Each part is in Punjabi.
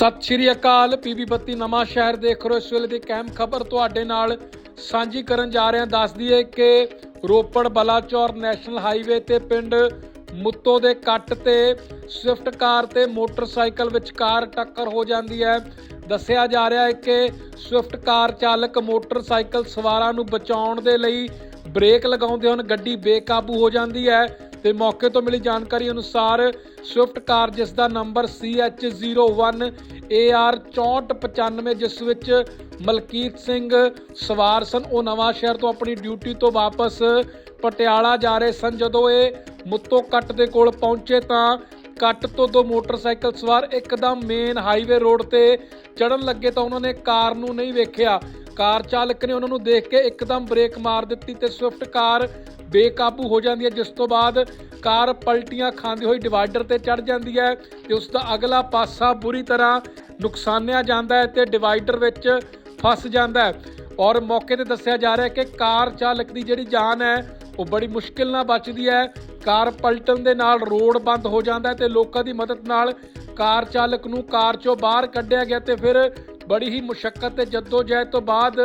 ਸਤਿ ਸ਼੍ਰੀ ਅਕਾਲ ਪੀਬੀ ਬੱਤੀ ਨਵਾਂ ਸ਼ਹਿਰ ਦੇਖ ਰਹੇ ਹੋ। ਇਸ ਵੇਲੇ ਦੀ ਕੈਮ ਖਬਰ ਤੁਹਾਡੇ ਨਾਲ ਸਾਂਝੀ ਕਰਨ ਜਾ ਰਹੇ ਹਾਂ ਦੱਸ ਦਈਏ ਕਿ ਰੋਪੜ ਬਲਾਚੌਰ ਨੈਸ਼ਨਲ ਹਾਈਵੇ ਤੇ ਪਿੰਡ ਮੁੱਤੋ ਦੇ ਕੱਟ ਤੇ ਸਵਿਫਟ ਕਾਰ ਤੇ ਮੋਟਰਸਾਈਕਲ ਵਿਚਕਾਰ ਟੱਕਰ ਹੋ ਜਾਂਦੀ ਹੈ। ਦੱਸਿਆ ਜਾ ਰਿਹਾ ਹੈ ਕਿ ਸਵਿਫਟ ਕਾਰ ਚਾਲਕ ਮੋਟਰਸਾਈਕਲ ਸਵਾਰਾਂ ਨੂੰ ਬਚਾਉਣ ਦੇ ਲਈ ਬ੍ਰੇਕ ਲਗਾਉਂਦੇ ਹਨ, ਗੱਡੀ ਬੇਕਾਬੂ ਹੋ ਜਾਂਦੀ ਹੈ। ਤੇ ਮੌਕੇ ਤੋਂ ਮਿਲੀ ਜਾਣਕਾਰੀ ਅਨੁਸਾਰ ਸਵਿਫਟ ਕਾਰ ਜਿਸ ਦਾ ਨੰਬਰ CH01 AR6495 ਜਿਸ ਵਿੱਚ ਮਲਕੀਤ ਸਿੰਘ ਸਵਾਰ ਸਨ, ਉਹ ਨਵਾਂ ਸ਼ਹਿਰ ਤੋਂ ਆਪਣੀ ਡਿਊਟੀ ਤੋਂ ਵਾਪਸ ਪਟਿਆਲਾ ਜਾ ਰਹੇ ਸਨ। ਜਦੋਂ ਇਹ ਮੁੱਤੋ ਕੱਟ ਦੇ ਕੋਲ ਪਹੁੰਚੇ ਤਾਂ ਕੱਟ ਤੋਂ ਦੋ ਮੋਟਰਸਾਈਕਲ ਸਵਾਰ ਇੱਕਦਮ ਮੇਨ ਹਾਈਵੇ ਰੋਡ ਤੇ ਚੜਨ ਲੱਗੇ ਤਾਂ ਉਹਨਾਂ ਨੇ ਕਾਰ ਨੂੰ ਨਹੀਂ ਵੇਖਿਆ। ਕਾਰ ਚਾਲਕ ਨੇ ਉਹਨਾਂ ਨੂੰ ਦੇਖ ਕੇ ਇੱਕਦਮ ਬ੍ਰੇਕ ਮਾਰ ਦਿੱਤੀ ਤੇ ਸਵਿਫਟ ਕਾਰ ਬੇਕਾਬੂ ਹੋ ਜਾਂਦੀ ਹੈ, ਜਿਸ ਤੋਂ ਬਾਅਦ ਕਾਰ ਪਲਟੀਆਂ ਖਾਂਦੀ ਹੋਈ ਡਿਵਾਈਡਰ ਤੇ ਚੜ ਜਾਂਦੀ ਹੈ ਤੇ ਉਸ ਦਾ ਅਗਲਾ ਪਾਸਾ ਬੁਰੀ ਤਰ੍ਹਾਂ ਨੁਕਸਾਨਿਆ ਜਾਂਦਾ ਹੈ ਤੇ ਡਿਵਾਈਡਰ ਵਿੱਚ ਫਸ ਜਾਂਦਾ ਹੈ। ਔਰ ਮੌਕੇ ਤੇ ਦੱਸਿਆ ਜਾ ਰਿਹਾ ਹੈ ਕਿ ਕਾਰ ਚਾਲਕ ਦੀ ਜਿਹੜੀ ਜਾਨ ਹੈ, ਉਹ ਬੜੀ ਮੁਸ਼ਕਿਲ ਨਾਲ ਬਚਦੀ ਹੈ। ਕਾਰ ਪਲਟਣ ਦੇ ਨਾਲ ਰੋਡ ਬੰਦ ਹੋ ਜਾਂਦਾ ਹੈ ਤੇ ਲੋਕਾਂ ਦੀ ਮਦਦ ਨਾਲ ਕਾਰ ਚਾਲਕ ਨੂੰ ਕਾਰ ਚੋਂ ਬਾਹਰ ਕੱਢਿਆ ਗਿਆ ਤੇ ਫਿਰ ਬੜੀ ਹੀ ਮੁਸ਼ਕਲ ਤੇ ਜਦੋਜਹਿਦ ਤੋਂ ਬਾਅਦ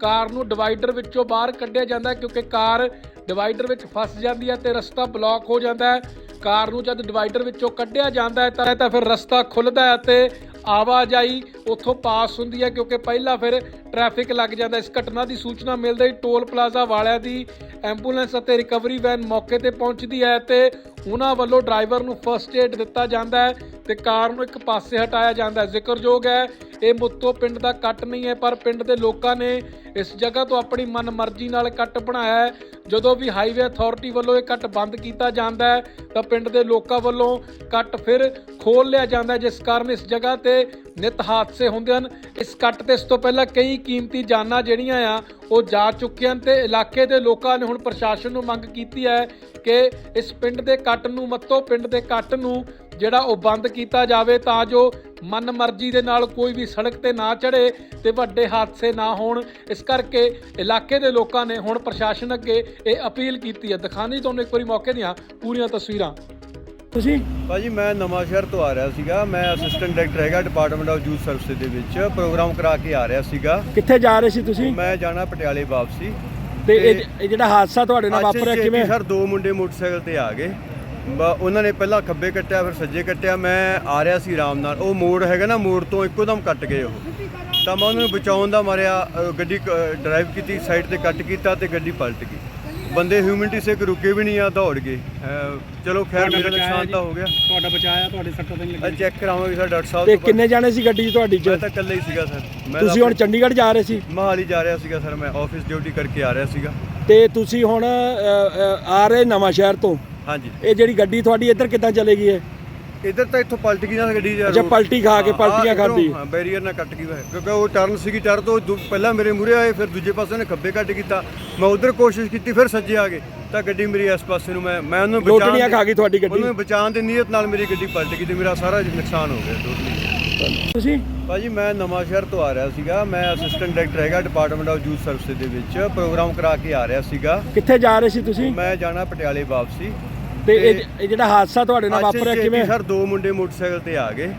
ਕਾਰ ਨੂੰ ਡਿਵਾਈਡਰ ਵਿੱਚੋਂ ਬਾਹਰ ਕੱਢਿਆ ਜਾਂਦਾ ਕਿਉਂਕਿ ਕਾਰ ਡਿਵਾਈਡਰ ਵਿੱਚ ਫਸ ਜਾਂਦੀ ਹੈ ਤੇ ਰਸਤਾ ਬਲੌਕ ਹੋ ਜਾਂਦਾ ਹੈ। ਕਾਰ ਨੂੰ ਜਦ ਡਿਵਾਈਡਰ ਵਿੱਚੋਂ ਕੱਢਿਆ ਜਾਂਦਾ ਹੈ ਤਾਂ ਤਾਂ ਫਿਰ ਰਸਤਾ ਖੁੱਲਦਾ ਹੈ ਤੇ ਆਵਾਜਾਈ ਉੱਥੋਂ ਪਾਸ ਹੁੰਦੀ ਹੈ ਕਿਉਂਕਿ ਪਹਿਲਾਂ ਫਿਰ ਟ੍ਰੈਫਿਕ ਲੱਗ ਜਾਂਦਾ ਇਸ ਘਟਨਾ ਦੀ ਸੂਚਨਾ ਮਿਲਦੇ ਹੀ ਟੋਲ ਪਲਾਜ਼ਾ ਵਾਲਿਆਂ ਦੀ ਐਂਬੂਲੈਂਸ ਅਤੇ ਰਿਕਵਰੀ ਵੈਨ ਮੌਕੇ ਤੇ ਪਹੁੰਚਦੀ ਹੈ ਤੇ ਉਹਨਾਂ ਵੱਲੋਂ ਡਰਾਈਵਰ ਨੂੰ ਫਰਸਟ ਏਡ ਦਿੱਤਾ ਜਾਂਦਾ ਹੈ। ਤੇ ਕਾਰ ਨੂੰ ਇੱਕ ਪਾਸੇ ਹਟਾਇਆ ਜਾਂਦਾ ਹੈ। ਜ਼ਿਕਰਯੋਗ ਹੈ, ਇਹ ਮੁੱਤੋ ਪਿੰਡ ਦਾ ਕੱਟ ਨਹੀਂ ਹੈ, ਪਰ ਪਿੰਡ ਦੇ ਲੋਕਾਂ ਨੇ ਇਸ ਜਗ੍ਹਾ ਤੋਂ ਆਪਣੀ ਮਨਮਰਜ਼ੀ ਨਾਲ ਕੱਟ ਬਣਾਇਆ ਹੈ। ਜਦੋਂ ਵੀ ਹਾਈਵੇ ਅਥਾਰਟੀ ਵੱਲੋਂ ਇਹ ਕੱਟ ਬੰਦ ਕੀਤਾ ਜਾਂਦਾ ਹੈ, ਤਾਂ ਪਿੰਡ ਦੇ ਲੋਕਾਂ ਵੱਲੋਂ ਕੱਟ ਫਿਰ ਖੋਲ ਲਿਆ ਜਾਂਦਾ ਹੈ, ਜਿਸ ਕਾਰਨ ਇਸ ਜਗ੍ਹਾ ਤੇ ਨਿਤ ਹਾਦਸੇ ਹੁੰਦੇ ਹਨ। ਇਸ ਕੱਟ ਤੇ ਇਸ ਤੋਂ ਪਹਿਲਾਂ ਕਈ ਕੀਮਤੀ ਜਾਨਾਂ ਜਿਹੜੀਆਂ ਆ, ਉਹ ਜਾ ਚੁੱਕੀਆਂ ਹਨ ਤੇ ਇਲਾਕੇ ਦੇ ਲੋਕਾਂ ਨੇ ਹੁਣ ਪ੍ਰਸ਼ਾਸਨ ਨੂੰ ਮੰਗ ਕੀਤੀ ਹੈ ਕਿ ਇਸ ਪਿੰਡ ਦੇ ਕੱਟ ਨੂੰ, ਮੱਤੋ ਪਿੰਡ ਦੇ ਕੱਟ ਨੂੰ ਜਿਹੜਾ ਉਹ ਬੰਦ ਕੀਤਾ ਜਾਵੇ ਤਾਂ ਜੋ ਮਨਮਰਜ਼ੀ ਦੇ ਨਾਲ ਕੋਈ ਵੀ ਸੜਕ ਤੇ ਨਾ ਚੜੇ ਤੇ ਵੱਡੇ ਹਾਦਸੇ ਨਾ ਹੋਣ। ਇਸ ਕਰਕੇ ਇਲਾਕੇ ਦੇ ਲੋਕਾਂ ਨੇ ਹੁਣ ਪ੍ਰਸ਼ਾਸਨ ਅੱਗੇ ਇਹ ਅਪੀਲ ਕੀਤੀ ਹੈ। ਦਿਖਾਣੀ ਤੁਹਾਨੂੰ ਇੱਕ ਵਾਰੀ ਮੌਕੇ ਦੀਆਂ ਪੂਰੀਆਂ ਤਸਵੀਰਾਂ। ਤੁਸੀਂ? ਭਾਜੀ ਮੈਂ ਨਵਾਂ ਸ਼ਹਿਰ ਤੋਂ ਆ ਰਿਹਾ ਸੀਗਾ। ਮੈਂ ਅਸਿਸਟੈਂਟ ਡਾਇਰੈਕਟਰ ਹੈਗਾ ਡਿਪਾਰਟਮੈਂਟ ਆਫ ਯੂਥ ਸਰਵਿਸ ਦੇ ਵਿੱਚ। ਪ੍ਰੋਗਰਾਮ ਕਰਾ ਕੇ ਆ ਰਿਹਾ ਸੀਗਾ। ਕਿੱਥੇ ਜਾ ਰਹੇ ਸੀ ਤੁਸੀਂ? ਮੈਂ ਜਾਣਾ ਪਟਿਆਲੇ ਵਾਪਸੀ। ਤੇ ਇਹ ਜਿਹੜਾ ਹਾਦਸਾ ਤੁਹਾਡੇ ਨਾਲ ਵਾਪਰਿਆ ਅੱਜ ਕਿਵੇਂ? ਸਰ ਦੋ ਮੁੰਡੇ ਮੋਟਰਸਾਈਕਲ ਤੇ ਆ ਗਏ। ਉਹਨਾਂ ਨੇ ਪਹਿਲਾਂ ਖੱਬੇ ਕੱਟਿਆ ਫਿਰ ਸੱਜੇ ਕੱਟਿਆ ਮੈਂ ਆ ਰਿਹਾ ਸੀ ਆਰਾਮ ਨਾਲ। ਉਹ ਮੋੜ ਹੈਗਾ ਨਾ ਮੋੜ ਤੋਂ ਇੱਕੋ ਦਮ ਕੱਟ ਗਏ ਉਹ। ਤਾਂ ਮੈਂ ਉਹਨਾਂ ਨੂੰ ਬਚਾਉਣ ਦਾ ਮਾਰਿਆ ਗੱਡੀ ਡਰਾਈਵ ਕੀਤੀ ਸਾਈਡ ਤੇ ਕੱਟ ਕੀਤਾ ਤੇ ਗੱਡੀ ਪਲਟ ਗਈ। ਬੰਦੇ ਹਿਊਮਨਿਟੀ ਸੇ ਰੁਕੇ ਵੀ ਨਹੀਂ ਆ ਦੌੜ ਗਏ। ਚਲੋ ਖੈਰ ਮੇਰਾ ਨੁਕਸਾਨ ਤਾਂ ਹੋ ਗਿਆ। ਤੁਹਾਡਾ ਬਚਾਇਆ ਤੁਹਾਡੇ ਸੱਟਾਂ ਤਾਂ ਨਹੀਂ ਅੱਜ ਚੈੱਕ ਕਰਾਵਾਂਗੇ ਸਰ ਡਾਕਟਰ ਸਾਹਿਬ ਤੇ ਕਿੰਨੇ ਜਾਣੇ ਸੀ ਗੱਡੀ 'ਚ ਤੁਹਾਡੀ ਮੈਂ 'ਚ ਤਾਂ ਇਕੱਲੇ ਹੀ ਸੀਗਾ ਸਰ। ਮੈਂ ਤੁਸੀਂ ਹੁਣ ਚੰਡੀਗੜ੍ਹ ਜਾ ਰਹੇ ਸੀ? ਮਹਾਲੀ ਜਾ ਰਿਹਾ ਸੀਗਾ ਸਰ। ਮੈਂ ਆਫਿਸ ਡਿਊਟੀ ਕਰਕੇ ਆ ਰਿਹਾ ਸੀਗਾ। ਤੇ ਤੁਸੀਂ ਹੁਣ ਆ ਰਹੇ ਨਵਾਂ ਸ਼ਹਿਰ ਤੋਂ? ਹਾਂਜੀ। ਇਹ ਜਿਹੜੀ ਗੱਡੀ ਤੁਹਾਡੀ ਇੱਧਰ ਕਿੱਦਾਂ ਚਲੇਗੀ ਹੈ ਇਧਰ ਤਾਂ ਇੱਥੋਂ ਪਲਟ ਗਈ ਨਾ ਗੱਡੀ ਅੱਛਾ, ਪਲਟੀ ਖਾ ਕੇ, ਪਲਟੀਆਂ ਖਾਧੀ। ਹਾਂ ਬੈਰੀਅਰ ਨਾਲ ਕੱਟ ਗਈ ਵਾ ਕਿਉਂਕਿ ਉਹ ਟਰਨ ਸੀਗੀ ਟਰਨ ਤੋਂ ਪਹਿਲਾਂ ਮੇਰੇ ਮੂਹਰੇ ਆਏ ਫਿਰ ਦੂਜੇ ਪਾਸੇ ਨੇ ਖੱਬੇ ਕੱਟ ਕੀਤਾ। ਮੈਂ ਉਧਰ ਕੋਸ਼ਿਸ਼ ਕੀਤੀ ਫਿਰ ਸੱਜੇ ਆ ਗਏ। ਤਾਂ ਗੱਡੀ ਮੇਰੀ ਇਸ ਪਾਸੇ ਨੂੰ ਮੈਂ ਮੈਂ ਉਹਨੂੰ ਲੋਟਣੀਆਂ ਦੀ- ਖਾ ਗਈ ਤੁਹਾਡੀ ਗੱਡੀ। ਉਹਨੂੰ ਬਚਾਉਣ ਦੀ ਨੀਅਤ ਨਾਲ ਮੇਰੀ ਗੱਡੀ ਪਲਟ ਗਈ ਤੇ ਮੇਰਾ ਸਾਰਾ ਨੁਕਸਾਨ ਹੋ ਗਿਆ ਟੋਟਲੀ ਤੁਸੀਂ? ਭਾਜੀ ਮੈਂ ਨਵਾਂ ਸ਼ਹਿਰ ਤੋਂ ਆ ਰਿਹਾ ਸੀਗਾ। ਮੈਂ ਅਸਿਸਟੈਂਟ ਡਾਇਰੈਕਟਰ ਹੈਗਾ ਡਿਪਾਰਟਮੈਂਟ ਆਫ ਯੂਥ ਸਰਵਿਸ ਦੇ ਵਿੱਚ। ਪ੍ਰੋਗਰਾਮ ਕਰਾ ਕੇ ਆ ਰਿਹਾ ਸੀਗਾ। ਕਿੱਥੇ ਜਾ ਰਹੇ ਸੀ ਤੁਸੀਂ? ਮੈਂ ਜਾਣਾ ਪਟਿਆਲੇ ਵਾਪਸੀ। ਤੇ ਇਹ ਇਹ ਜਿਹੜਾ ਹਾਦਸਾ ਤੁਹਾਡੇ ਨਾਲ ਵਾਪਰਿਆ ਕਿਵੇਂ? ਸਰ ਦੋ ਮੁੰਡੇ ਮੋਟਰਸਾਈਕਲ ਤੇ ਆ ਗਏ।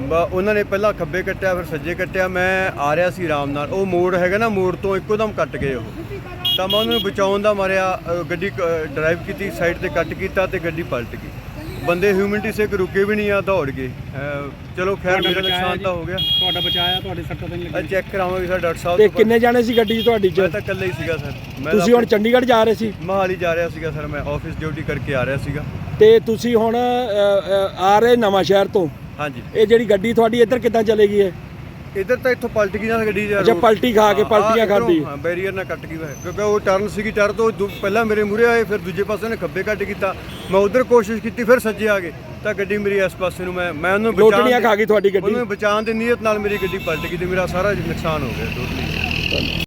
ਬ- ਉਹਨਾਂ ਨੇ ਪਹਿਲਾਂ ਖੱਬੇ ਕੱਟਿਆ ਫਿਰ ਸੱਜੇ ਕੱਟਿਆ। ਮੈਂ ਆ ਰਿਹਾ ਸੀ ਆਰਾਮ ਨਾਲ। ਉਹ ਮੋੜ ਹੈਗਾ ਨਾ ਮੋੜ ਤੋਂ ਇੱਕੋ ਦਮ ਕੱਟ ਗਏ ਉਹ। ਤਾਂ ਮੈਂ ਉਹਨਾਂ ਨੂੰ ਬਚਾਉਣ ਦਾ ਮਾਰਿਆ ਅ, ਗੱਡੀ ਡਰਾਈਵ ਕੀਤੀ ਸਾਈਡ ਤੇ ਕੱਟ ਕੀਤਾ ਤੇ ਗੱਡੀ ਪਲਟ ਗਈ। ਬੰਦੇ ਹਿਊਮਨਿਟੀ ਸੇ ਰੁਕੇ ਵੀ ਨਹੀਂ ਆ ਦੌੜ ਗਏ। ਚਲੋ ਖੈਰ ਮੇਰਾ ਨੁਕਸਾਨ ਤਾਂ ਹੋ ਗਿਆ। ਤੁਹਾਡਾ ਬਚਾਇਆ ਤੁਹਾਡੇ ਸੱਟਾਂ ਤਾਂ ਨਹੀਂ ਅੱਜ ਚੈੱਕ ਕਰਾਵਾਂਗੇ ਸਰ ਡਾਕਟਰ ਸਾਹਿਬ ਤੇ ਤੋਂ ਕਿੰਨੇ ਜਾਣੇ ਸੀ ਗੱਡੀ 'ਚ ਤੁਹਾਡੀ 'ਚ? ਮੈਂ ਤਾਂ ਇਕੱਲੇ ਹੀ ਸੀਗਾ ਸਰ। ਮੈਂ ਤੁਸੀਂ ਹੁਣ ਚੰਡੀਗੜ੍ਹ ਜਾ ਰਹੇ ਸੀ? ਮਹਾਲੀ ਜਾ ਰਿਹਾ ਸੀਗਾ ਸਰ ਮੈਂ ਆਫਿਸ ਡਿਊਟੀ ਕਰਕੇ ਆ ਰਿਹਾ ਸੀਗਾ। ਤੇ ਤੁਸੀਂ ਹੁਣ ਅ, ਅ, ਆ ਰਹੇ ਨਵਾਂ ਸ਼ਹਿਰ ਤੋਂ? ਹਾਂਜੀ। ਇਹ ਜਿਹੜੀ ਗੱਡੀ ਤੁਹਾਡੀ ਇੱਧਰ ਕਿੱਦਾਂ ਚਲੇਗੀ ਹੈ ਇਧਰ ਤਾਂ ਇੱਥੋਂ ਪਲਟ ਗਈ ਨਾ ਗੱਡੀ ਯਾਰ ਅੱਛਾ, ਪਲਟੀ ਖਾ ਕੇ, ਪਲਟੀਆਂ ਖਾਧੀ। ਹਾਂ ਬੈਰੀਅਰ ਨਾਲ ਕੱਟ ਗਈ ਵਾ। ਕਿਉਂਕਿ ਉਹ ਟਰਨ ਸੀਗੀ ਟਰਨ ਤੋਂ ਦੂ- ਪਹਿਲਾਂ ਮੇਰੇ ਮੂਹਰੇ ਆਏ ਫਿਰ ਦੂਜੇ ਪਾਸੇ ਨੇ ਖੱਬੇ ਕੱਟ ਕੀਤਾ। ਮੈਂ ਉਧਰ ਕੋਸ਼ਿਸ਼ ਕੀਤੀ ਫਿਰ ਸੱਜੇ ਆ ਗਏ। ਤਾਂ ਗੱਡੀ ਮੇਰੀ ਇਸ ਪਾਸੇ ਨੂੰ ਮੈਂ ਮੈਂ ਉਹਨੂੰ ਲੋਟਣੀਆਂ ਦੀ- ਖਾ ਗਈ ਤੁਹਾਡੀ ਗੱਡੀ। ਉਹਨੂੰ ਬਚਾਉਣ ਦੀ ਨੀਅਤ ਨਾਲ ਮੇਰੀ ਗੱਡੀ ਪਲਟ ਗਈ ਤੇ ਮੇਰਾ ਸਾਰਾ ਨੁਕਸਾਨ ਹੋ ਗਿਆ ਟੋਟਲੀ